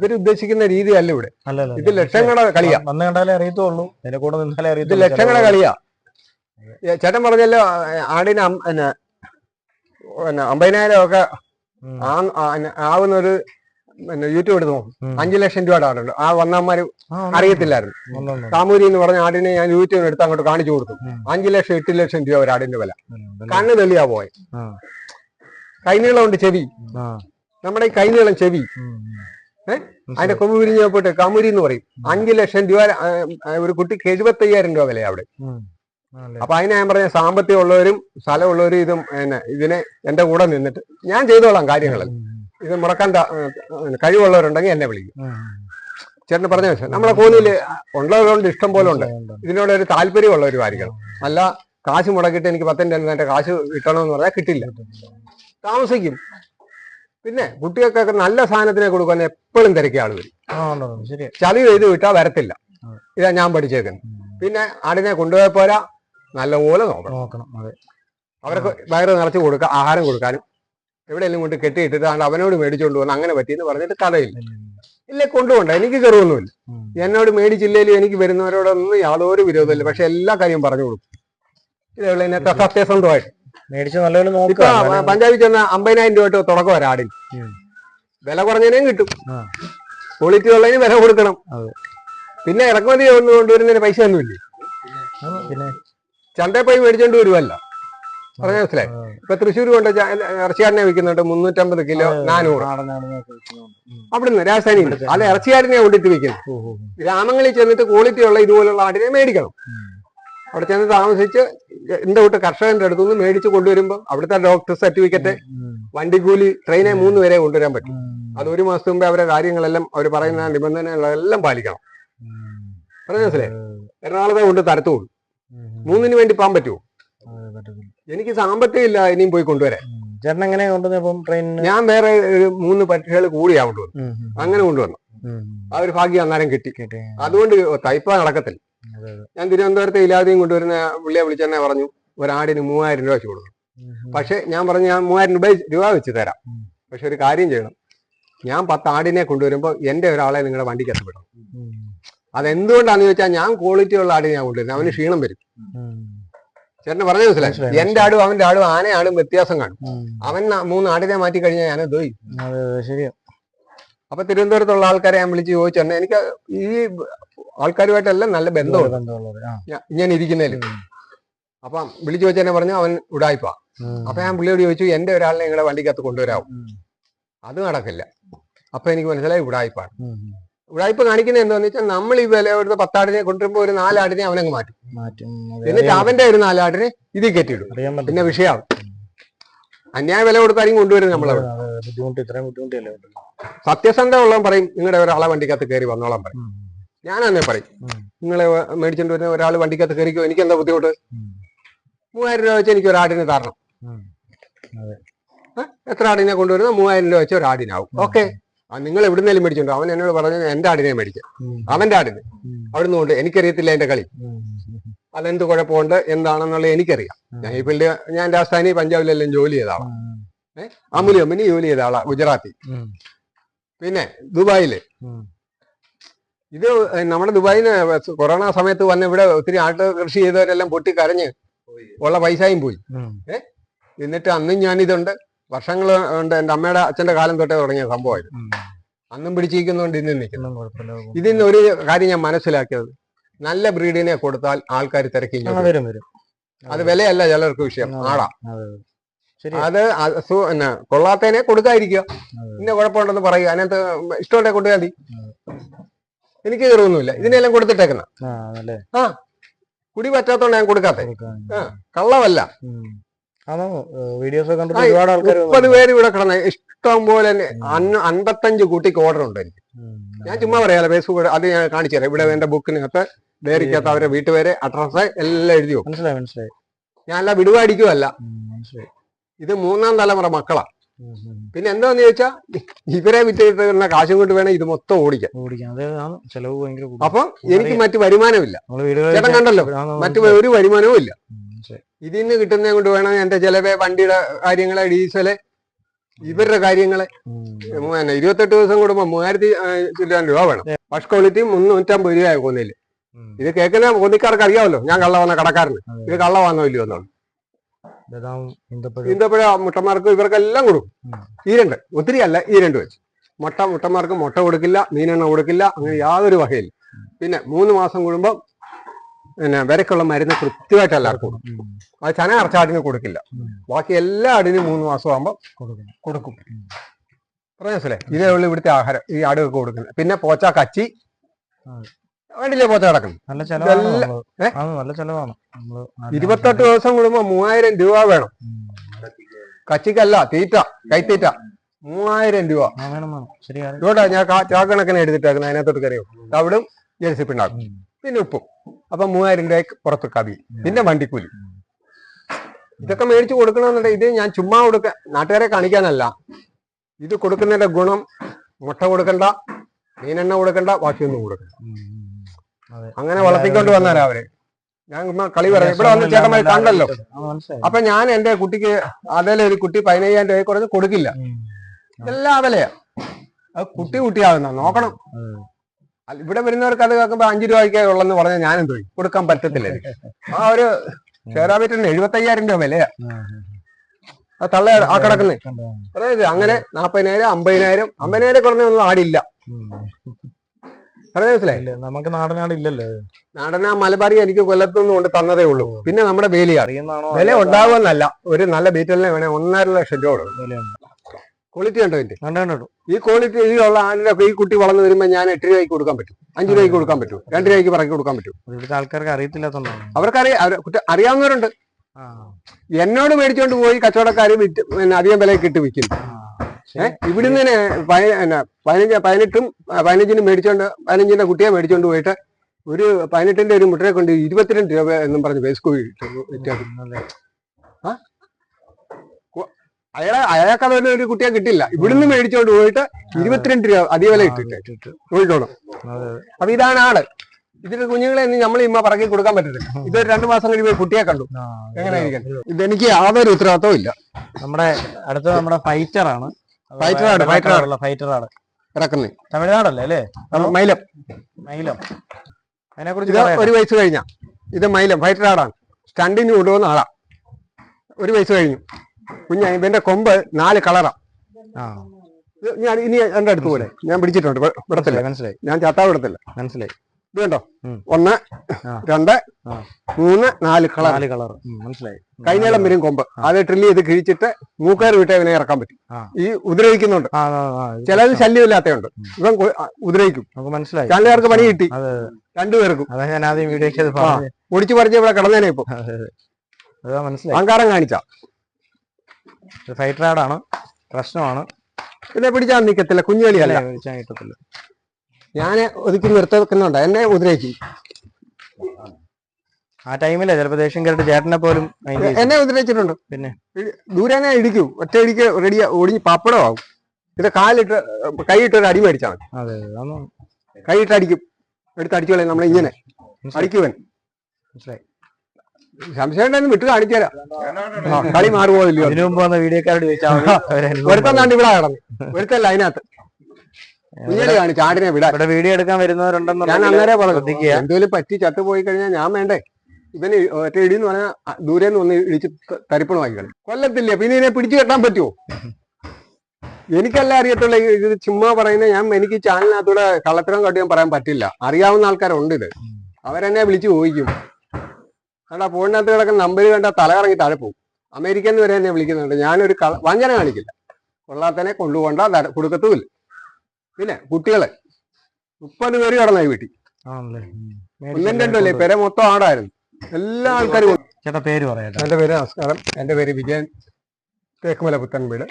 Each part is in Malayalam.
ഇവർ ഉദ്ദേശിക്കുന്ന രീതിയല്ല ഇവിടെ. ഇത് ലക്ഷങ്ങളുടെ കളിയാ. വന്ന് കണ്ടാലേ അറിയത്തുള്ളൂ. അതിന്റെ കൂടെ നിന്നാലേ ഇത് അറിയത്തുള്ളൂ ലക്ഷങ്ങളുടെ കളിയാ. ചേട്ടൻ പറഞ്ഞല്ലോ ആടിന് അം- പിന്നെ പിന്നെ അമ്പതിനായിരം ഒക്കെ ഉം. ആ ആ- പിന്നെ ആവുന്ന ഒരു പിന്നെ യൂട്യൂബ് എടുത്ത് നോക്കും. ഉം. അഞ്ചു ലക്ഷം രൂപയുടെ ആടുണ്ട്. ആ വന്നമാര് ആ, ഉണ്ട്, അറിയത്തില്ലായിരുന്നു. ഉണ്ട്, ഉണ്ട്, ഉണ്ട്. കാമൂരി എന്ന് പറഞ്ഞ ആടിനെ ഞാൻ യൂട്യൂബിന് എടുത്ത് അങ്ങോട്ട് കാണിച്ചു കൊടുത്തു. ഉം. അഞ്ചു ലക്ഷം എട്ട് ലക്ഷം രൂപ ഒരു ആടിന്റെ വില. ഉണ്ട്, കണ്ണ് തെളിയാ പോയി. ആ. കൈനീളമുണ്ട് ചെവി. ആ. നമ്മുടെ ഈ കൈനീളം ചെവി. ഉം, ഉം. അതിന്റെ കൊമ്പ് വിരിഞ്ഞ പോയിട്ട് കമുരി എന്ന് പറയും. അഞ്ചു ലക്ഷം രൂപ ഒരു കുട്ടിക്ക് എഴുപത്തി അയ്യായിരം രൂപ വില അവിടെ. അപ്പൊ അതിനെ ഞാൻ പറഞ്ഞ സാമ്പത്തികം ഉള്ളവരും സ്ഥലമുള്ളവരും ഇതും ഇതിനെ എന്റെ കൂടെ നിന്നിട്ട് ഞാൻ ചെയ്തോളാം കാര്യങ്ങൾ ഇത് മുടക്കാൻ ഏ, കഴിവുള്ളവരുണ്ടെങ്കിൽ എന്നെ വിളിക്കും. ചേട്ടന് പറഞ്ഞ വെച്ചാൽ നമ്മളെ കോന്നിയിൽ ഉള്ളവരുണ്ട് ഇഷ്ടം പോലെ ഉണ്ട്. ഇതിനോട് ഒരു താല്പര്യമുള്ളവരും ആയിരിക്കണം നല്ല കാശ് മുടക്കിട്ട് എനിക്ക് പത്തിന്റെ കാശ് കിട്ടണമെന്ന് പറഞ്ഞാൽ കിട്ടില്ല. താമസിക്കും. പിന്നെ കുട്ടികൾക്കൊക്കെ നല്ല സാധനത്തിനെ കൊടുക്കാൻ എപ്പോഴും തിരക്കിയ ആൾ വരും. ചളി ചെയ്ത് വിട്ടാൽ വരത്തില്ല. ഇതാ ഞാൻ പഠിച്ചേക്കുന്നത്. പിന്നെ ആടിനെ കൊണ്ടുപോയ പോരാ നല്ലപോലെ നോക്കണം. അവർക്ക് വയറ് നിറച്ച് കൊടുക്കുക ആഹാരം കൊടുക്കാനും എവിടെയെങ്കിലും കൊണ്ട് കെട്ടിയിട്ടിട്ട് അവനോട് മേടിച്ചുകൊണ്ട് പോകുന്നു അങ്ങനെ പറ്റിയെന്ന് പറഞ്ഞിട്ട് കഥയില്ല. ഇല്ല, കൊണ്ടുപോണ്ട എനിക്ക് കയറുമൊന്നുമില്ല. എന്നോട് മേടിച്ചില്ലേലും എനിക്ക് വരുന്നവരോടൊന്നും യാതൊരു വിരോധമില്ല പക്ഷെ എല്ലാ കാര്യവും പറഞ്ഞു കൊടുക്കും. ഇതേ സത്യസന്ധമായിട്ട്. മേടിച്ച് നല്ലപോലെ പഞ്ചാബിൽ ചെന്ന അമ്പതിനായിരം രൂപ തൊട്ട് തുടക്കം വരാം ആടിന്. വില കുറഞ്ഞതിനും കിട്ടും. ക്വാളിറ്റി ഉള്ളതിന് വില കൊടുക്കണം. പിന്നെ ഇറക്കുമതി ഒന്ന് കൊണ്ടുവരുന്നതിന് പൈസ ഒന്നുമില്ലേ? ചന്തയിൽ പോയി മേടിച്ചോണ്ട് വരുമല്ല പറഞ്ഞ മനസ്സിലായി. ഇപ്പൊ തൃശ്ശൂർ കൊണ്ട് ഇറച്ചിയാടിനെ വിൽക്കുന്നുണ്ട് മുന്നൂറ്റമ്പത് കിലോ നാനൂറ്. അവിടുന്ന് രാജധാനി അത് ഇറച്ചിയാടിനെ കൊണ്ടിട്ട് വിൽക്കുന്നത്. ഗ്രാമങ്ങളിൽ ചെന്നിട്ട് ക്വാളിറ്റി ഉള്ള ഇതുപോലുള്ള ആടിനെ മേടിക്കണം. അവിടെ ചെന്ന് താമസിച്ച് എന്റെ വീട്ട് കർഷകന്റെ അടുത്തുനിന്ന് മേടിച്ച് കൊണ്ടുവരുമ്പോൾ അവിടുത്തെ ഡോക്ടർ സർട്ടിഫിക്കറ്റ്. വണ്ടിക്കൂലി ട്രെയിനെ മൂന്ന് വരെ കൊണ്ടുവരാൻ പറ്റും. അത് ഒരു മാസം മുമ്പേ അവരെ കാര്യങ്ങളെല്ലാം അവർ പറയുന്ന നിബന്ധനകളെല്ലാം പാലിക്കണം. പറഞ്ഞ മനസ്സിലായി എറണാകുളത്തെ കൊണ്ട് തരത്തുള്ളൂ മൂന്നിന് വേണ്ടി പോകാൻ പറ്റുമോ എനിക്ക് സാമ്പത്തികം ഇല്ല ഇനിയും പോയി കൊണ്ടുവരാൻ. ചേട്ടൻ ട്രെയിനിന് ഞാൻ വേറെ മൂന്ന് പക്ഷികൾ കൂടിയാ കൊണ്ടുവന്നു. അങ്ങനെ കൊണ്ടുവന്നു ആ ഒരു ഭാഗ്യം അന്നേരം കിട്ടി കേട്ടെ. അതുകൊണ്ട് തൈപ്പ നടക്കത്തില്ല. ഞാൻ തിരുവനന്തപുരത്തെ ഇലാതെയും കൊണ്ടുവരുന്ന പുള്ളിയെ വിളിച്ചെന്നെ പറഞ്ഞു ഒരാടിന് മൂവായിരം രൂപ വെച്ച് ഉം. പക്ഷെ ഞാൻ പറഞ്ഞു ഞാൻ മൂവായിരം രൂപ രൂപ വെച്ച് തരാം. പക്ഷെ ഒരു കാര്യം ചെയ്യണം. ഞാൻ പത്ത് ആടിനെ കൊണ്ടുവരുമ്പോൾ എന്റെ ഒരാളെ നിങ്ങളുടെ വണ്ടിക്ക് എത്തപ്പെടും അതെന്തുകൊണ്ടാണെന്ന് ചോദിച്ചാൽ ഞാൻ ക്വാളിറ്റി ഉള്ള ആടിനെ ഞാൻ കൊണ്ടുവരുന്നത്. അവന് ക്ഷീണം വരും. ചേട്ടന് പറഞ്ഞു മനസ്സിലായി? എന്റെ ആടും അവന്റെ ആടും ആനയാടും വ്യത്യാസം കാണും. അവൻ മൂന്ന് ആടിനെ മാറ്റി കഴിഞ്ഞാൽ ഞാൻ ദോയി ശരിയാ. അപ്പൊ തിരുവനന്തപുരത്തുള്ള ആൾക്കാരെ ഞാൻ വിളിച്ച് ചോദിച്ചു. എനിക്ക് ഈ ആൾക്കാരുമായിട്ടെല്ലാം നല്ല ബന്ധമുണ്ട്. ഞാൻ ഇങ്ങനെ ഇരിക്കുന്നതിൽ അപ്പം വിളിച്ചു ചോദിച്ചെന്നെ പറഞ്ഞു അവൻ ഉടായ്പ. അപ്പൊ ഞാൻ പുള്ളിയോട് ചോദിച്ചു എന്റെ ഒരാളിനെ നിങ്ങളുടെ വണ്ടിക്കകത്ത് കൊണ്ടുവരാവും? അത് നടക്കില്ല. അപ്പൊ എനിക്ക് മനസ്സിലായി ഉടായ്പാണ് ഉടായ്പ കാണിക്കുന്നത് എന്താന്ന് വെച്ചാൽ നമ്മൾ ഈ വില ഒരു പത്താടിനെ കൊണ്ടുവരുമ്പോ ഒരു നാലാടിനെ അവനങ്ങ് മാറ്റും. എന്നിട്ട് അവന്റെ ഒരു നാലാടിനെ ഇതിൽ കെട്ടിയിടും പിന്നെ വിഷയമാവും. അന്യായ വില കൊടുത്തായിരിക്കും കൊണ്ടുവരുന്നത് നമ്മളവിടെ ബുദ്ധിമുട്ട് ഇത്രയും ബുദ്ധിമുട്ടിയല്ലേ. സത്യസന്ധ ഉള്ളവൻ പറയും നിങ്ങളുടെ ഒരാളെ വണ്ടിക്കകത്ത് കയറി വന്നോളാൻ പറയും. ഞാൻ തന്നെ പറയും. നിങ്ങളെ മേടിച്ചോണ്ട് വരുന്ന ഒരാൾ വണ്ടിക്കകത്ത് കയറിക്കോ എനിക്ക് എന്താ ബുദ്ധിമുട്ട്. മൂവായിരം രൂപ വെച്ച് എനിക്ക് ഒരു ആടിന് തരണം. എത്ര ആടിനെ കൊണ്ടുവരുന്ന മൂവായിരം രൂപ വെച്ച് ഒരു ആടിനാവും ഓക്കെ നിങ്ങൾ എവിടുന്നേലും മേടിച്ചോണ്ടോ അവൻ എന്നോട് പറഞ്ഞു എന്റെ ആടിനെ മേടിക്കാം. അവന്റെ ആടിന്. അവിടുന്ന് കൊണ്ട് എനിക്കറിയത്തില്ല എന്റെ കളി. അതെന്ത് കുഴപ്പമുണ്ട്? എന്താണെന്നുള്ളത് എനിക്കറിയാം. ഞാൻ ഈ ഫീൽഡ് ഞാൻ രാജസ്ഥാനി പഞ്ചാബിലെല്ലാം ജോലി ചെയ്ത ഏഹ്. അമുലി കമ്പനി ജോലി ചെയ്ത ആളാ ഗുജറാത്തി. പിന്നെ ദുബായിൽ. ഇത് നമ്മുടെ ദുബായിന് കൊറോണ സമയത്ത് വന്ന് ഇവിടെ ഒത്തിരി ആട്ട് കൃഷി ചെയ്തവരെല്ലാം പൊട്ടി കരഞ്ഞ് ഉള്ള പൈസയും പോയി. ഏഹ് എന്നിട്ട് അന്നും ഞാനിതുണ്ട്. വർഷങ്ങൾ ഉണ്ട് എന്റെ അമ്മയുടെ അച്ഛന്റെ കാലം തൊട്ടേ തുടങ്ങിയ സംഭവമായിരുന്നു. അന്നും പിടിച്ചിരിക്കുന്നതുകൊണ്ട് ഇന്നും നിൽക്കുന്നു. ഇതിൽ നിന്ന് ഒരു കാര്യം ഞാൻ മനസ്സിലാക്കിയത്. നല്ല ബ്രീഡിനെ കൊടുത്താൽ ആൾക്കാർ തിരക്കി വരും. അത് വിലയല്ല ചിലർക്ക് വിഷയം. ആടാ. അതെ പിന്നെ കൊള്ളാത്തതിനെ കൊടുക്കാതിരിക്കുക. പിന്നെ ഇന്ന കുഴപ്പമുണ്ടെന്ന് പറയുക. അതിനകത്ത് ഇഷ്ടമുണ്ടെ കൊടുത്താൽ മതി. എനിക്ക് കയറൊന്നുമില്ല ഇതിനെല്ലാം കൊടുത്തിട്ടേക്കുന്ന. ആ കുടി പറ്റാത്തോണ്ട് ഞാൻ കൊടുക്കാത്ത. കള്ളവല്ല മുപ്പത് പേര് ഇവിടെ കിടന്ന ഇഷ്ടം പോലെ അൻപത്തഞ്ച് കൂട്ടിക്ക് ഓർഡർ ഉണ്ട് എനിക്ക്. ഞാൻ ചുമ്മാ പറയാലോ ഫേസ്ബുക്ക് അത് ഞാൻ കാണിച്ചു തരാം. ഇവിടെ എന്റെ ബുക്കിനകത്ത് ഡയറിക്കകത്ത് അവരെ വീട്ടുപേര് അഡ്രസ് എല്ലാം എഴുതി വെക്കും. മനസ്സിലായി മനസ്സിലായി. ഞാൻ അല്ല വിടുവാടിക്കുമല്ല മനസ്സിലായി. ഇത് മൂന്നാം തലമുറ മക്കളാ. പിന്നെ എന്താന്ന് ചോദിച്ചാ ഇവരെ വിറ്റിരുന്ന കാശും കൊണ്ട് വേണം ഇത് മൊത്തം ഓടിക്കാം. ഓടിക്കാം. ചെലവ് ഭയങ്കര. അപ്പം എനിക്ക് മറ്റു വരുമാനമില്ല. ചേട്ടൻ കണ്ടല്ലോ മറ്റു ഒരു വരുമാനവും ഇല്ല. ഇതിൽ നിന്ന് കിട്ടുന്നത് കൊണ്ട് വേണം എന്റെ ചിലവേ വണ്ടിയുടെ കാര്യങ്ങളെ ഡീസൽ ഇവരുടെ കാര്യങ്ങളെ. ഇരുപത്തെട്ട് ദിവസം കൂടുമ്പോ മൂവായിരത്തി ചില്ലാൻ രൂപ വേണം. ഫസ്റ്റ് ക്വാളിറ്റി മുന്നൂറ്റമ്പത് രൂപ കൊന്നിൽ. ഇത് കേൾക്കുന്ന ഒന്നിക്കാർക്ക് അറിയാമല്ലോ. ഞാൻ കള്ള വന്ന കടക്കാരന്. ഇത് കള്ള വന്നോ ഇല്ലയോ എന്നാണ്. ഇന്ദപ്പുഴ. ഈന്തപ്പഴം മുട്ടന്മാർക്ക് ഇവർക്കെല്ലാം കൊടുക്കും. ഈ രണ്ട് ഒത്തിരി അല്ല ഈ രണ്ട് വെച്ച്. മുട്ട മുട്ടന്മാർക്ക് മുട്ട കൊടുക്കില്ല മീനെണ്ണ കൊടുക്കില്ല അങ്ങനെ യാതൊരു വകയില്ല. പിന്നെ മൂന്ന് മാസം കൂടുമ്പോൾ പിന്നെ വിരക്കുള്ള മരുന്ന് കൃത്യമായിട്ട് എല്ലാവർക്കും കൊടുക്കും. അത് ചന അറച്ച ആടിന് കൊടുക്കില്ല ബാക്കി എല്ലാ ആടിനും മൂന്ന് മാസം ആകുമ്പോൾ കൊടുക്കണം കൊടുക്കും പറയാസല്ലേ ഇതേ ഉള്ളു ഇവിടുത്തെ ആഹാരം ഈ ആടുകൾക്ക് കൊടുക്കുന്നത്. പിന്നെ പോച്ച കച്ചി. വേണ്ടില്ലേ പോത്ത് കിടക്കണം. നല്ല ചെലവാണ് നല്ല ചെലവാണ്. ഇരുപത്തെട്ട് ദിവസം കൂടുമ്പോ മൂവായിരം രൂപ വേണം. കച്ചിക്കല്ല തീറ്റ കൈത്തീറ്റ. മൂവായിരം രൂപ. ഇവിടെ ഞാൻ ചാക്കണക്കിന് എടുത്തിട്ടേക്കുന്നത് അതിനകത്തോട്ട് കറിയോ അവിടും ജലസിപ്പ് ഉണ്ടാക്കും. പിന്നെ ഉപ്പും. അപ്പൊ മൂവായിരം രൂപയ്ക്ക് പുറത്ത് കവി. പിന്നെ വണ്ടിക്കൂലി. ഇതൊക്കെ മേടിച്ചു കൊടുക്കണമെന്നുണ്ടെങ്കിൽ ഇത് ഞാൻ ചുമ്മാ കൊടുക്ക നാട്ടുകാരെ കാണിക്കാനല്ല. ഇത് കൊടുക്കുന്നതിന്റെ ഗുണം മുട്ട കൊടുക്കണ്ട മീനെണ്ണ കൊടുക്കണ്ട ബാക്കിയൊന്നും കൊടുക്കണ്ട. അങ്ങനെ വളർത്തിക്കൊണ്ട് വന്നാരാ അവർ ഞാൻ കളി പറയാം. ഇവിടെ വന്ന് ചേട്ടന്മാർ കണ്ടല്ലോ. അപ്പൊ ഞാൻ എന്റെ കുട്ടിക്ക് അതേലെ ഒരു കുട്ടി പതിനയ്യായിരം രൂപ കുറഞ്ഞ് കൊടുക്കില്ല. ഇതെല്ലാം അവലെയാ അത് കുട്ടി കുട്ടിയാവുന്ന നോക്കണം. ഇവിടെ വരുന്നവർക്ക് അത് കേൾക്കുമ്പോ അഞ്ചു രൂപയ്ക്കേ ഉള്ളെന്ന് പറഞ്ഞാൽ ഞാനും തോന്നി കൊടുക്കാൻ പറ്റത്തില്ല ആ ഒരു ഷെയറാബിറ്റിന് എഴുപത്തി അയ്യായിരം രൂപ വിലയാ. ആ, തള്ള ആ കിടക്കുന്നേ അതായത് അങ്ങനെ നാപ്പതിനായിരം അമ്പതിനായിരം അമ്പതിനായിരം കുറഞ്ഞൊന്നും ആടില്ല. നമുക്ക് നാടനാട് ഇല്ലല്ലോ. നാടന മലബാറി എനിക്ക് കൊല്ലത്തുനിന്ന് കൊണ്ട് തന്നതേ ഉള്ളൂ. പിന്നെ നമ്മുടെ വേലിയാണ് അറിയുന്നതാണോ വില ഉണ്ടാവുമെന്നല്ല. ഒരു നല്ല ബീറ്റലിനെ വേണേ ഒന്നര ലക്ഷം രൂപ ക്വാളിറ്റി ഉണ്ടോ. എന്റെ കണ്ടോ ഈ ക്വാളിറ്റി ഇതിലുള്ള ഉള്ള ആടിനൊക്കെ ഈ കുട്ടി വളർന്നു വരുമ്പോൾ ഞാൻ എട്ട് രൂപയ്ക്ക് കൊടുക്കാൻ പറ്റും. അഞ്ചു രൂപയ്ക്ക് കൊടുക്കാൻ പറ്റും. രണ്ട് രൂപയ്ക്ക് പറക്കി കൊടുക്കാൻ പറ്റും. ഇവിടുത്തെ ആൾക്കാർക്ക് അറിയത്തില്ലാത്തോണ്ടാണ് അവർക്കറിയാം. അറിയാം അറിയാവുന്നവരുണ്ട്. ആ. എന്നോട് മേടിച്ചോണ്ട് പോയി കച്ചവടക്കാർ വിറ്റ് പിന്നെ അധികം വിലയ്ക്ക് കിട്ടി വിൽക്കുന്നു. ഇവിടുന്ന് തന്നെ പതിനഞ്ച് പതിനെട്ടും പതിനഞ്ചിനും മേടിച്ചോണ്ട് പതിനഞ്ചിന്റെ കുട്ടിയെ മേടിച്ചോണ്ട് പോയിട്ട് ഒരു പതിനെട്ടിന്റെ ഒരു മുട്ടയെ കൊണ്ട് ഇരുപത്തിരണ്ട് രൂപ എന്നും പറഞ്ഞ് ബേസ്കൂ വ്യത്യാസം. അയാളെ അയാൾക്ക് അതുപോലെ ഒരു കുട്ടിയെ കിട്ടില്ല ഇവിടുന്ന് മേടിച്ചോണ്ട് പോയിട്ട് ഇരുപത്തിരണ്ട് രൂപ അധിക വില ഇട്ടിട്ട് അതെ. അപ്പൊ ഇതാണ് ആൾ. ഇതിന്റെ കുഞ്ഞുങ്ങളെ നമ്മൾ ഇമ്മ പറക്കി കൊടുക്കാൻ പറ്റത്തില്ല. ഇത് രണ്ടു മാസം കഴിയുമ്പോൾ കുട്ടിയെ കണ്ടു. എങ്ങനെയായിരിക്കും? ഇതെനിക്ക് യാതൊരു ഉത്തരവാദിത്തവും ഇല്ല. നമ്മുടെ അടുത്ത നമ്മുടെ ഫൈറ്റർ ആണ്. ഫൈറ്ററാണ്. ഫൈറ്റർ ആണ് ഇറക്കുന്നത് തമിഴ്നാടല്ലേ അല്ലേ? മൈലം. മൈലം. അതിനെ കുറിച്ച് ഒരു വയസ്സ് കഴിഞ്ഞ. ഇത് മൈലം ഫൈറ്റർ ആടാണ്. സ്റ്റണ്ടിന് കൊണ്ടുപോകുന്ന ആളാ. ഒരു വയസ്സ് കഴിഞ്ഞു. കുഞ്ഞ ഇവന്റെ കൊമ്പ് നാല് കളറാ. ഞാൻ ഇനി എന്റെ അടുത്ത് പോലെ ഞാൻ പിടിച്ചിട്ടുണ്ട്. വിടത്തില്ല. മനസ്സിലായി. ഞാൻ ചാത്താ വിടത്തില്ല. മനസ്സിലായി. ഇത് കണ്ടോ. ഒന്ന്. രണ്ട്. മൂന്ന് നാല് കളർ നാല് കളർ മനസ്സിലായി. കൈനീളം വരും കൊമ്പ്. അത് ട്രില്ല് ചെയ്ത് കിഴിച്ചിട്ട് മൂക്കയർ വിട്ട് അവനെ ഇറക്കാൻ പറ്റും. ഈ ഉദ്രവിക്കുന്നുണ്ട്. ചിലത് ശല്യമില്ലാത്തയുണ്ട് ഇവൻ ഉദ്രവിക്കും. മനസ്സിലായി. ചാണ്ടുകാർക്ക് പണി കിട്ടി. രണ്ടുപേർക്കും ഞാൻ ആദ്യം വീഡിയോക്ക് ഒടിച്ചു പറിച്ച് ഇവിടെ കിടന്നേനെ ഇപ്പൊ. മനസ്സിലായി. അഹങ്കാരം കാണിച്ച. ഫൈറ്റർ ആടാണ് പ്രശ്നമാണ്. പിന്നെ പിടിച്ചാൽ നിക്കത്തില്ല. കുഞ്ഞുകളിയല്ല കിട്ടത്തില്ല. ഞാൻ ഒതുക്കി നിർത്തി വെക്കുന്നുണ്ട് എന്നെ ഉപദ്രവിക്കും. ആ ടൈമിൽ. ചിലപ്പോ ദേഷ്യം ചേട്ടനെ പോലും എന്നെ ഉപദ്രവിച്ചിട്ടുണ്ട്. പിന്നെ? ദൂരെ ദൂരനെ ഇടിക്കും. ഒറ്റ ഇടിക്ക് റെഡി ഒടിഞ്ഞ് പപ്പടമാവും. ഇത് കാലിട്ട് കൈയിട്ട് ഒരു അടി മേടിച്ചാൽ മതി. കൈയിട്ട് അടിക്കും. എടുത്ത് അടിച്ചോളെ നമ്മൾ ഇങ്ങനെ. അടിക്കുവൻ. മനസ്സിലായി. സംശയം വിട്ട് കാണിച്ചാലാ കളി മതി. ഒരുത്തൻ താണ്ട് ഇവിടെ കിടന്നു. ഒരുത്തല്ല അതിനകത്ത്. കുഞ്ഞിൽ കാണിച്ചു ആടിനെ വിടാൻ. ഇവിടെ വീഡിയോ എടുക്കാൻ ഞാൻ വരുന്നവരുണ്ടെന്നുണ്ടെങ്കിൽ അന്നേരം പറഞ്ഞു എന്തെങ്കിലും പറ്റി ചത്തു പോയി കഴിഞ്ഞാൽ ഞാൻ വേണ്ടേ? ഇവന് ഒറ്റ ഇടി എന്ന് പറഞ്ഞാൽ ദൂരെ നിന്ന് ഒന്ന് ഇടിച്ച് തരിപ്പണമാക്കി കളി കൊല്ലത്തില്ലേ? പിന്നെ ഇതിനെ പിടിച്ചു കെട്ടാൻ പറ്റുമോ എനിക്കല്ല അറിയത്തുള്ള ഇത് ചുമ്മാ പറയുന്ന ഞാൻ എനിക്ക് ചാനലിനകത്തൂടെ കള്ളത്തരം കാട്ടി ഞാൻ പറയാൻ പറ്റില്ല. അറിയാവുന്ന ആൾക്കാരുണ്ട് ഇത്. അവരെന്നെ വിളിച്ചു ചോദിക്കും. കണ്ടാ ഫോണിനകത്ത് കിടക്കുന്ന നമ്പർ കണ്ടാൽ തല കറങ്ങി താഴെ പോകും. അമേരിക്കൻ വരെ എന്നെ വിളിക്കുന്നുണ്ട്. ഞാനൊരു വഞ്ചന കാണിക്കില്ല. കൊള്ളാത്തനെ കൊണ്ടുപോകണ്ട കൊടുക്കത്തുമില്ല. പിന്നെ കുട്ടികളെ മുപ്പത് പേര് കടന്നായി വീട്ടിൽ. ഒന്നും രണ്ടും രണ്ടല്ലേ പെര മൊത്തം ആടായിരുന്നു. എല്ലാ ആൾക്കാരും ചേട്ടാ പേര് പറയട്ടെ. എന്റെ പേര് നമസ്കാരം. എന്റെ പേര് വിജയൻ. തേക്കുമല പുത്തൻ വീട്.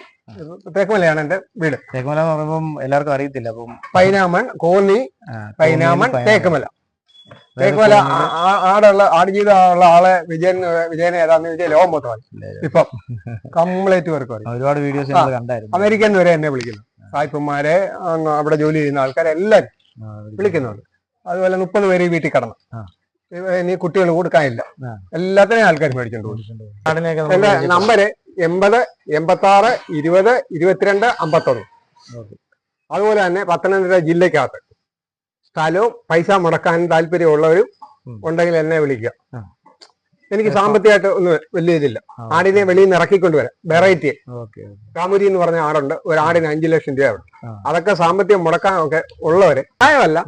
തേക്കുമലയാണ് എന്റെ വീട്. തേക്കുമല എന്ന് പറയുമ്പോൾ എല്ലാവർക്കും അറിയത്തില്ല. അപ്പം പൈനാമൻ കോന്നി പൈനാമൻ. തേക്കുമല. തേക്കുമല ആടുള്ള ആ- ആ- ആടുള്ള ആടുജീവിതമുള്ള ആളെ വിജയൻ വിജയൻ ഏതാന്ന് വിജയ ലോകം മൊത്തമായി ഇപ്പം കംപ്ലീറ്റ് വർക്ക് ഒരുപാട് വീഡിയോസ് കണ്ടായിരുന്നു. അമേരിക്കൻ വരെ എന്നെ വിളിക്കുന്നു. സായിപ്പന്മാരെ അങ്ങ് അവിടെ ജോലി ചെയ്യുന്ന ആൾക്കാരെല്ലാരും എല്ലാം വിളിക്കുന്നുണ്ട്. അതുപോലെ മുപ്പത് പേര് വീട്ടിൽ കടന്നു. ഇനി കുട്ടികൾ കൊടുക്കാനില്ല. എല്ലാത്തിനെയും ആൾക്കാർ മേടിച്ചിട്ടുണ്ട് എന്റെ നമ്പര് എൺപത് എൺപത്തി ആറ് ഇരുപത് ഇരുപത്തിരണ്ട് അമ്പത്തൊന്ന്. അതുപോലെ തന്നെ പത്തനംതിട്ട ജില്ലക്കകത്ത് സ്ഥലവും പൈസ മുടക്കാൻ താല്പര്യമുള്ളവരും. ഉണ്ടെങ്കിൽ എന്നെ വിളിക്കുക. എനിക്ക് സാമ്പത്തികമായിട്ട് ഒന്നും വലിയ ഇതില്ല. ആടിനെ വെളിയിൽ നിന്ന് ഇറക്കിക്കൊണ്ടുവരാം. വെറൈറ്റി. കാമുരി എന്ന് പറഞ്ഞ ആടുണ്ട്. ഒരു ആടിന് അഞ്ചു ലക്ഷം രൂപയുണ്ട്. അതൊക്കെ സാമ്പത്തികം മുടക്കാനൊക്കെ ഉള്ളവര് പ്രായമല്ല.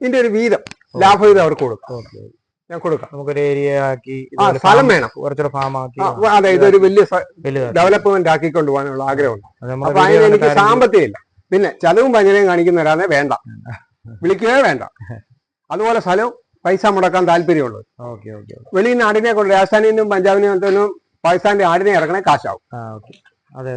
ഇതിന്റെ ഒരു വീതം. ലാഭവിധം അവർക്ക് കൊടുക്കും. ഞാൻ കൊടുക്കാം. നമുക്കൊരു ഏരിയ ആക്കി സ്ഥലം വേണം. കുറച്ചുകൂടെ ഫാം ആക്കി അതെ ഇതൊരു വലിയ ഡെവലപ്മെന്റ് ആക്കിക്കൊണ്ട് പോകാനുള്ള ആഗ്രഹമുണ്ട്. അപ്പൊ അതിന് എനിക്ക് സാമ്പത്തികമില്ല സാമ്പത്തികം ഇല്ല പിന്നെ ചെലവും പഞ്ഞനയും കാണിക്കുന്നവരാണെ വേണ്ട. വിളിക്കുകയോ വേണ്ട. അതുപോലെ സ്ഥലവും പൈസ മുടക്കാൻ താല്പര്യമുള്ളത് ഓക്കെ ഓക്കെ. വെളിയിൽ നിന്ന് ആടിനെ കൊണ്ട് രാജസ്ഥാനിൽ നിന്നും പഞ്ചാബിൽ നിന്നും പാകിസ്ഥാന്റെ ആടിനെ ഇറക്കണേ കാശാവും. അതെ.